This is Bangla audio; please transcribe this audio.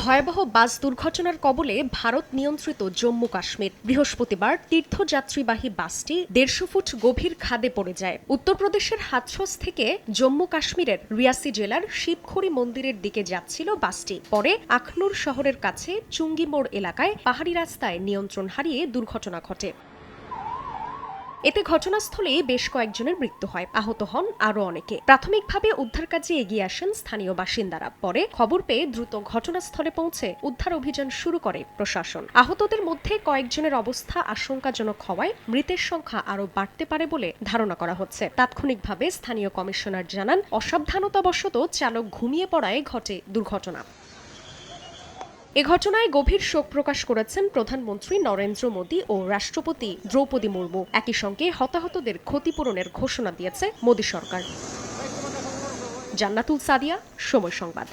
ভয়াবহ বাস দুর্ঘটনার কবলে ভারত নিয়ন্ত্রিত জম্মু কাশ্মীর। বৃহস্পতিবার তীর্থযাত্রীবাহী বাসটি দেড়শো ফুট গভীর খাদে পড়ে যায়। উত্তরপ্রদেশের হাথরস থেকে জম্মু কাশ্মীরের রিয়াসি জেলার শিবখড়ি মন্দিরের দিকে যাচ্ছিল বাসটি। পরে আখনুর শহরের কাছে চুঙ্গিমোড় এলাকায় পাহাড়ি রাস্তায় নিয়ন্ত্রণ হারিয়ে দুর্ঘটনা ঘটে। এতে ঘটনাস্থলেই বেশ কয়েকজনের মৃত্যু হয়। আহত হন আরও অনেকে। প্রাথমিকভাবে উদ্ধার কাজে এগিয়ে আসেন স্থানীয় বাসিন্দারা। পরে খবর পেয়ে দ্রুত ঘটনাস্থলে পৌঁছে উদ্ধার অভিযান শুরু করে প্রশাসন। আহতদের মধ্যে কয়েকজনের অবস্থা আশঙ্কাজনক হওয়ায় মৃতের সংখ্যা আরও বাড়তে পারে বলে ধারণা করা হচ্ছে। তাৎক্ষণিকভাবে স্থানীয় কমিশনার জানান, অসাবধানতাবশত চালক ঘুমিয়ে পড়ায় ঘটে দুর্ঘটনা। এ ঘটনায় গভীর শোক প্রকাশ করেছেন প্রধানমন্ত্রী নরেন্দ্র মোদী ও রাষ্ট্রপতি দ্রৌপদী মুর্মু। একই সঙ্গে হতাহতদের ক্ষতিপূরণের ঘোষণা দিয়েছে মোদী সরকার। জান্নাতুল সাদিয়া, সময় সংবাদ।